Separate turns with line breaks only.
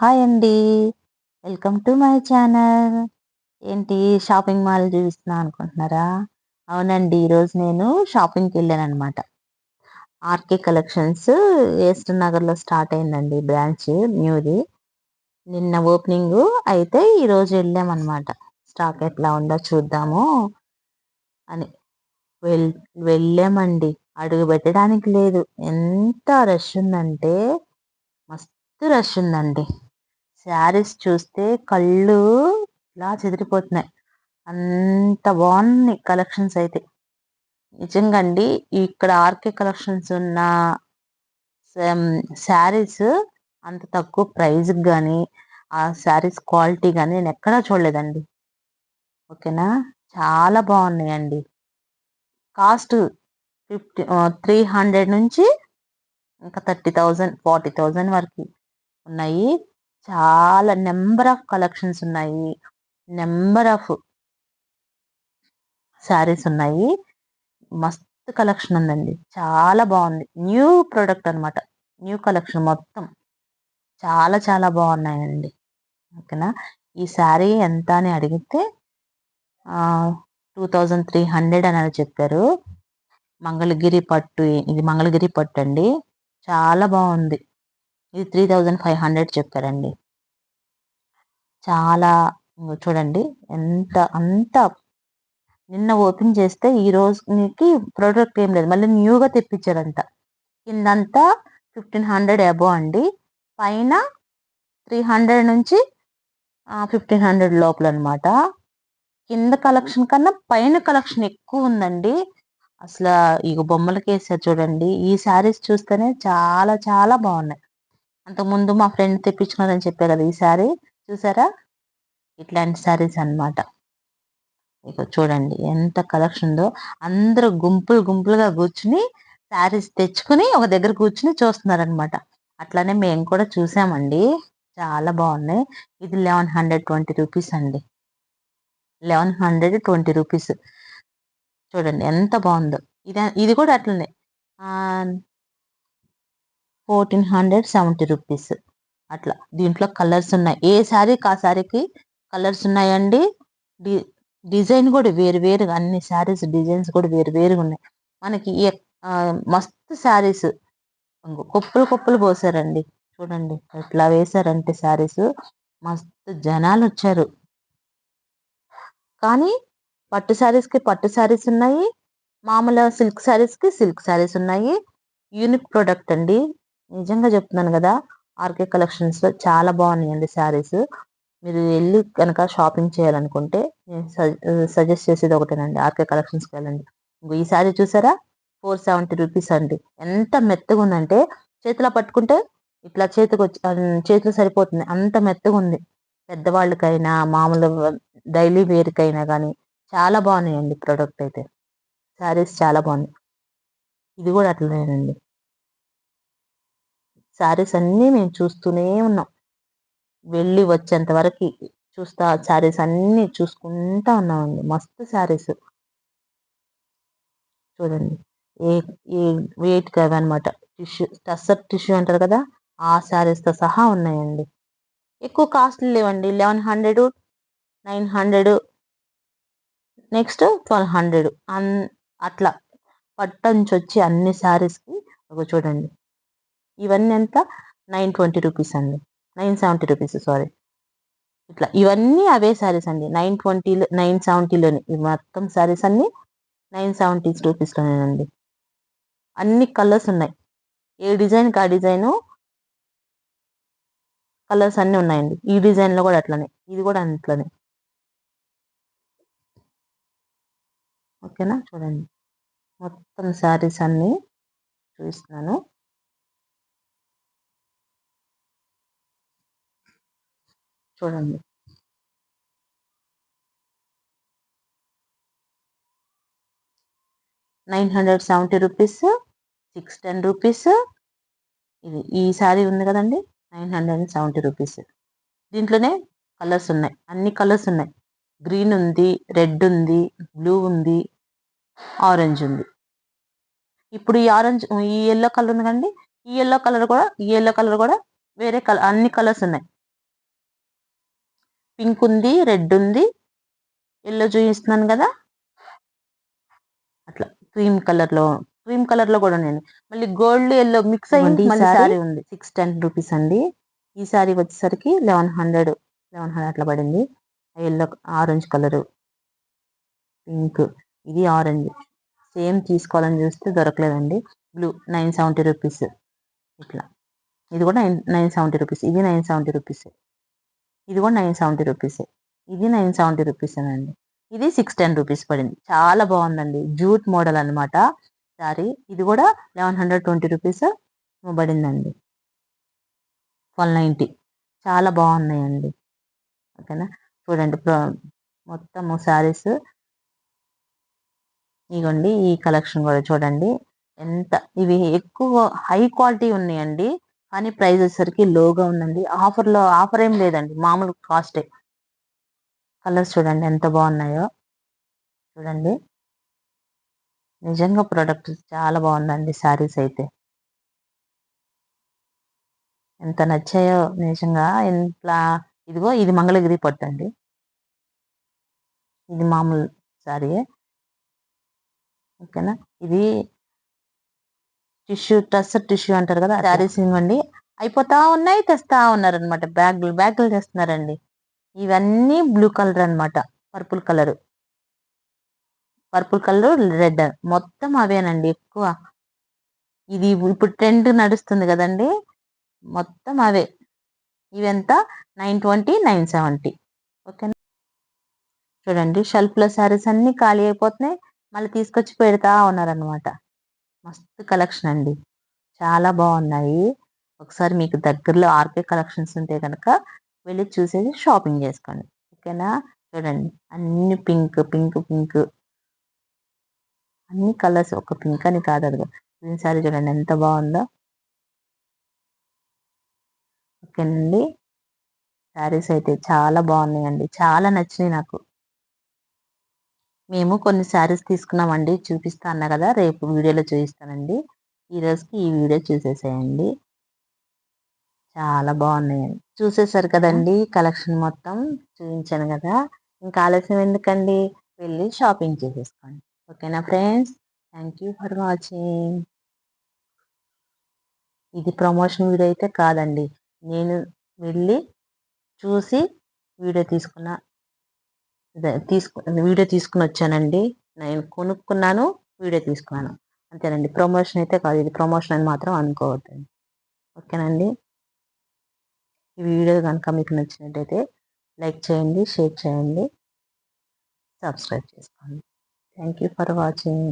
Hi అండి. Welcome to my channel. ఏంటి shopping mall చూపిస్తున్నా అనుకుంటున్నారా? అవునండి ఈరోజు నేను షాపింగ్కి వెళ్ళాను అనమాట ఆర్కే కలెక్షన్స్ ఏస్ట్ నగర్లో స్టార్ట్ అయిందండి బ్రాంచ్ న్యూది. నిన్న ఓపెనింగ్ అయితే ఈరోజు వెళ్ళామన్నమాట. స్టాక్ ఎట్లా ఉందో చూద్దాము అని. వెల్ వెళ్ళామండి. అడుగు పెట్టడానికి లేదు. ఎంత రష్ ఉందంటే మస్తు రష్ ఉందండి. శారీస్ చూస్తే కళ్ళు ఇలా చెదిరిపోతున్నాయి. అంత బాగున్నాయి కలెక్షన్స్ అయితే. నిజంగా అండి ఇక్కడ ఆర్కే కలెక్షన్స్ ఉన్న శారీస్ అంత తక్కువ ప్రైజ్కి కానీ ఆ శారీస్ క్వాలిటీ కానీ నేను ఎక్కడా చూడలేదండి. ఓకేనా? చాలా బాగున్నాయండి. కాస్ట్ ఫిఫ్టీ త్రీ హండ్రెడ్ నుంచి ఇంకా థర్టీ థౌజండ్ ఫార్టీ థౌజండ్ వరకు ఉన్నాయి. చాలా నెంబర్ ఆఫ్ కలెక్షన్స్ ఉన్నాయి. నెంబర్ ఆఫ్ శారీస్ ఉన్నాయి. మస్తు కలెక్షన్ ఉందండి. చాలా బాగుంది. న్యూ ప్రోడక్ట్ అనమాట న్యూ కలెక్షన్ మొత్తం. చాలా చాలా బాగున్నాయండి. ఓకేనా? ఈ శారీ ఎంత అని అడిగితే టూ థౌజండ్ త్రీ హండ్రెడ్ అని చెప్పారు. మంగళగిరి పట్టు ఇది మంగళగిరి పట్టు అండి చాలా బాగుంది. ఇది త్రీ థౌజండ్ ఫైవ్ హండ్రెడ్ చెప్పారండి. చాలా చూడండి ఎంత అంత నిన్న ఓపెన్ చేస్తే ఈ రోజుకి ప్రోడక్ట్ ఏం లేదు. మళ్ళీ న్యూగా తెప్పించారంట. కిందంతా ఫిఫ్టీన్ హండ్రెడ్ అబో అండి. పైన త్రీ హండ్రెడ్ నుంచి ఫిఫ్టీన్ హండ్రెడ్ లోపల అనమాట కింద కలెక్షన్ కన్నా పైన కలెక్షన్ ఎక్కువ ఉందండి. అసలు ఇక బొమ్మలకి వేసారు చూడండి. ఈ శారీస్ చూస్తేనే చాలా చాలా బాగున్నాయి. అంతకుముందు మా ఫ్రెండ్ తెప్పించుకున్నారని చెప్పే కదా ఈ సారీ. చూసారా? ఇట్లాంటి శారీస్ అనమాట ఇక చూడండి ఎంత కలెక్షన్ ఉందో. అందరూ గుంపులు గుంపులుగా కూర్చుని శారీస్ తెచ్చుకుని ఒక దగ్గర కూర్చుని చూస్తున్నారనమాట అట్లానే మేము కూడా చూసామండి. చాలా బాగున్నాయి. ఇది లెవెన్ హండ్రెడ్ ట్వంటీ రూపీస్ అండి. Eleven hundred twenty rupees. చూడండి ఎంత బాగుందో. ఇది ఇది కూడా అట్లనే. Fourteen hundred seventy rupees. అట్లా. దీంట్లో కలర్స్ ఉన్నాయి. ఏ శారీకి ఆ శారీకి కలర్స్ ఉన్నాయండి? డి డిజైన్ కూడా వేరు వేరుగా అన్ని శారీస్ డిజైన్స్ కూడా వేరు వేరుగా ఉన్నాయి. మనకి మస్తు శారీస్ కుప్పలు కుప్పలు పోసారండి. చూడండి ఎట్లా వేసారంటే శారీస్. మస్తు జనాలు వచ్చారు. కానీ పట్టు శారీస్కి పట్టు శారీస్ ఉన్నాయి. మామూలు సిల్క్ శారీస్కి సిల్క్ శారీస్ ఉన్నాయి. యూనిక్ ప్రోడక్ట్ అండి. నిజంగా చెప్తున్నాను కదా ఆర్కే కలెక్షన్స్లో చాలా బాగున్నాయండి శారీస్. మీరు వెళ్ళి కనుక షాపింగ్ చేయాలనుకుంటే నేను సజెస్ట్ చేసేది ఒకటేనండి ఆర్కే కలెక్షన్స్కి వెళ్ళండి. ఈ శారీ చూసారా? ఫోర్ సెవెంటీ రూపీస్ అండి. ఎంత మెత్తగా ఉందంటే చేతిలో పట్టుకుంటే ఇట్లా చేతికి వచ్చి చేతిలో సరిపోతుంది. అంత మెత్తగా ఉంది. పెద్దవాళ్ళకైనా మామూలు డైలీ వేర్కైనా కానీ చాలా బాగున్నాయండి ప్రోడక్ట్ అయితే. శారీస్ చాలా బాగున్నాయి. ఇది కూడా అట్లనేనండి. శారీస్ అన్నీ మేము చూస్తూనే ఉన్నాం. వెళ్ళి వచ్చేంత వరకు చూస్తా శారీస్ అన్నీ చూసుకుంటా ఉన్నామండి. మస్తు శారీస్. చూడండి. ఏ ఏ వెయిట్ అనమాట టిష్యూ టస్సర్ టిష్యూ అంటారు కదా ఆ శారీస్తో సహా ఉన్నాయండి. ఎక్కువ కాస్ట్లు లేవండి. Eleven hundred nine hundred next twelve hundred. అన్ అట్లా. పట్టంచి వచ్చి అన్ని శారీస్కి ఒక చూడండి. ఇవన్నీ ఎంత? నైన్ ట్వంటీ రూపీస్ అండి. Nine seventy rupees sorry. ఇట్లా ఇవన్నీ అవే శారీస్ అండి. నైన్ ట్వంటీలో నైన్ సెవెంటీలోని మొత్తం శారీస్ అన్ని నైన్ సెవెంటీ రూపీస్లోనేనండి. అన్ని కలర్స్ ఉన్నాయి. ఏ డిజైన్కి ఆ డిజైను కలర్స్ అన్నీ ఉన్నాయండి. ఈ డిజైన్లో కూడా అట్లనే. ఇది కూడా అట్లనే. ఓకేనా? చూడండి. మొత్తం శారీస్ అన్నీ చూపిస్తున్నాను. చూడండి. Nine hundred seventy rupees six ten rupees. ఇది ఈ శారీ ఉంది కదండి nine hundred and seventy rupees. దీంట్లోనే కలర్స్ ఉన్నాయి అన్ని కలర్స్ ఉన్నాయి. గ్రీన్ ఉంది రెడ్ ఉంది బ్లూ ఉంది ఆరెంజ్ ఉంది. ఇప్పుడు ఈ ఆరెంజ్ ఈ ఎల్లో కలర్ ఉంది కండి ఈ ఎల్లో కలర్ కూడా ఈ ఎల్లో కలర్ కూడా వేరే కలర్ అన్ని కలర్స్ ఉన్నాయి. పింక్ ఉంది రెడ్ ఉంది. ఎల్లో చూపిస్తున్నాను కదా. అట్లా క్రీమ్ కలర్లో క్రీమ్ కలర్లో కూడా నేను మళ్ళీ గోల్డ్ ఎల్లో మిక్స్ అయ్యింది మళ్ళీ సారీ? ఉంది. సిక్స్ టెన్ రూపీస్ అండి. ఈ సారీ వచ్చేసరికి లెవెన్ హండ్రెడ్ లెవెన్ హండ్రెడ్ అట్లా పడింది. Yellow orange colour. పింక్ ఇది ఆరెంజ్. సేమ్ తీసుకోవాలని చూస్తే దొరకలేదండి. Blue nine seventy rupees. ఇట్లా. ఇది కూడా నైన్ నైన్ సెవెంటీ రూపీస్. ఇది నైన్ సెవెంటీ రూపీస్. ఇది కూడా నైన్ సెవెంటీ రూపీసే ఇది నైన్ సెవెంటీ రూపీస్ అండి. ఇది సిక్స్ టెన్ రూపీస్ పడింది. చాలా బాగుందండి. జూట్ మోడల్ అనమాట సారీ ఇది కూడా లెవెన్ హండ్రెడ్ ట్వంటీ రూపీస్ పడిందండి. వన్ నైంటీ చాలా బాగున్నాయండి. ఓకేనా? చూడండి మొత్తము శారీస్ ఇగోండి ఈ కలెక్షన్ కూడా చూడండి. ఎంత ఇవి ఎక్కువ హై క్వాలిటీ ఉన్నాయండి. కానీ ప్రైస్ వచ్చేసరికి లోగా ఉందండి. ఆఫర్లో ఆఫర్ ఏం లేదండి. మామూలు కాస్టే. కలర్స్ చూడండి ఎంత బాగున్నాయో. చూడండి. నిజంగా ప్రోడక్ట్ చాలా బాగుందండి శారీస్ అయితే. ఎంత నచ్చాయో నిజంగా ఇంట్లో ఇదిగో ఇది మంగళగిరి పట్టండి ఇది మామూలు శారీ ఓకేనా? ఇది టిష్యూ ట్రస్ టిష్యూ అంటారు కదా శారీస్ ఇవ్వండి. అయిపోతా ఉన్నాయి తెస్తా ఉన్నారనమాట బ్యాగులు బ్యాగులు తెస్తున్నారండి. ఇవన్నీ బ్లూ కలర్ అనమాట purple colour. Purple colour red. మొత్తం అవేనండి ఎక్కువ. ఇది ఇప్పుడు ట్రెండ్ నడుస్తుంది కదండి. మొత్తం అవే. ఇవెంత నైన్ ట్వంటీ నైన్ సెవెంటీ. ఓకేనా? చూడండి షెల్ఫ్లో శారీస్ అన్నీ ఖాళీ అయిపోతున్నాయి. మళ్ళీ తీసుకొచ్చి పెడతా ఉన్నారనమాట మస్తు కలెక్షన్ అండి. చాలా బాగున్నాయి. ఒకసారి మీకు దగ్గరలో ఆర్కే కలెక్షన్స్ ఉంటే కనుక వెళ్ళి చూసేసి షాపింగ్ చేసుకోండి. ఓకేనా? చూడండి. అన్ని పింక్ పింక్ పింక్ అన్ని కలర్స్ ఒక పింక్ అని కాదు అది గ్రీన్ సారీ చూడండి ఎంత బాగుందో. ఓకేనండి. శారీస్ అయితే చాలా బాగున్నాయండి. చాలా నచ్చినాయి నాకు. మేము కొన్ని శారీస్ తీసుకున్నామండి చూపిస్తా అన్నా కదా రేపు వీడియోలో చూపిస్తానండి. ఈ రోజుకి ఈ వీడియో చూసేసేయండి. చాలా బాగున్నాయండి చూసేసారు కదండి కలెక్షన్ మొత్తం చూపించాను కదా. ఇంకా ఆలస్యం ఎందుకండి? వెళ్ళి షాపింగ్ చేసేసుకోండి. ఓకేనా friends? Thank you for watching ఇది ప్రమోషన్ వీడియో అయితే కాదండి. నేను వెళ్ళి చూసి వీడియో తీసుకున్న తీసుకు వీడియో తీసుకుని వచ్చానండి. నేను కొనుక్కున్నాను వీడియో తీసుకున్నాను. అంతేనండి. ప్రమోషన్ అయితే కాదు. ఇది ప్రమోషన్ అని మాత్రం అనుకోవద్దండి. ఓకేనండి? ఈ వీడియో కనుక మీకు నచ్చినట్టయితే లైక్ చేయండి షేర్ చేయండి. సబ్స్క్రైబ్ చేసుకోండి. Thank you for watching.